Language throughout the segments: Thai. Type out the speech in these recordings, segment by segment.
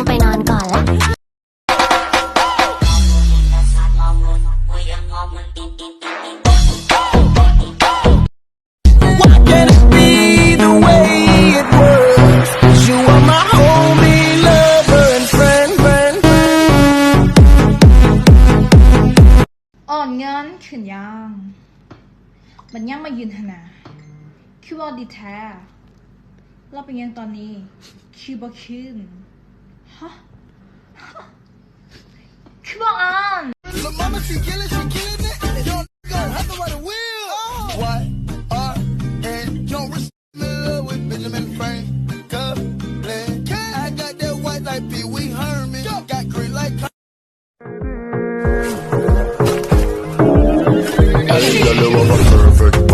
องไปนอนก่อนละออนเงินขึ้นยัง มันยังมายืนหนาคือว่าดีแท้เราเป็นยังตอนนี้ คือบอคืน 그만!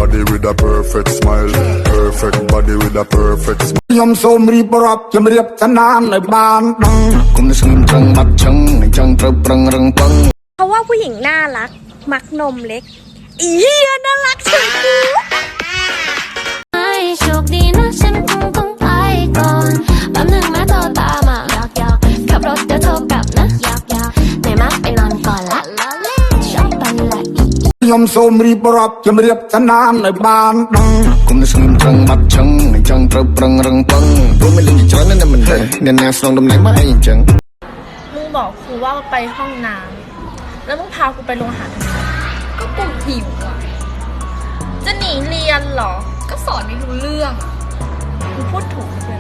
body with a perfect smile. Perfect body with a perfect smile. ខ្ញុំសូមរៀបរាប់ជំរាបសនាឲ្យបានដឹងគុំស្ងឹមត្រង់បាត់ឆឹងអញ្ចឹងត្រូវប្រឹងរឹងពឹង เพราะว่าผู้หญิงน่ารัก มักนมเล็ก อีเหี้ยน่ารักเฉยกู ខ្ញុំសូមរៀបរាប់ជំរាបសនាឲ្យបានដឹងគុំស្ងឹមត្រង់បាត់ឆឹងអញ្ចឹងត្រូវប្រឹងរឹងពឹងព្រោះមិនលឹងច្រើនណាស់មិនដឹងអ្នកណាស្នងតំណែងមកអីអញ្ចឹង มึงบอกครูว่าไปห้องน้ำ แล้วมึงพากูไปโรงอาหารทำไมก็กูหิวอ่ะ จะหนีเรียนเหรอ ก็สอนไม่รู้เรื่องมึงพูดถูกเลย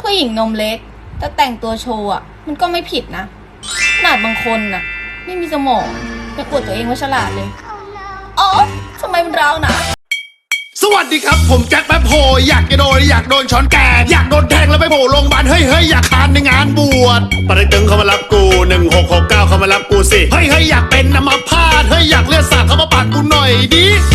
ผู้หญิงนมเล็ก แต่แต่งตัวโชว์อ่ะ มันก็ไม่ผิดนะขนาดบางคนน่ะ ไม่มีสมองยังอวดตัวเองว่าฉลาดเลย อ๋อทำไมมันเรานะ สวัสดีครับ ผมแจ็คแป๊บโฮอยากจะโดนอยากโดนช้อนแกงอยากโดนแทงแล้วไปโผล่โรงพยาบาลเฮ้ยเฮ้ยอยากคานในงานบวชปริตึงเขามารับกูหนึ่งหกหกเก้าเขามารับกูสิเฮ้ยเฮ้ยอยากเป็นนำมาพาดเฮ้ยอยากเลือดสาดเขามาปาดกูหน่อยดิเบื่อแล้วก็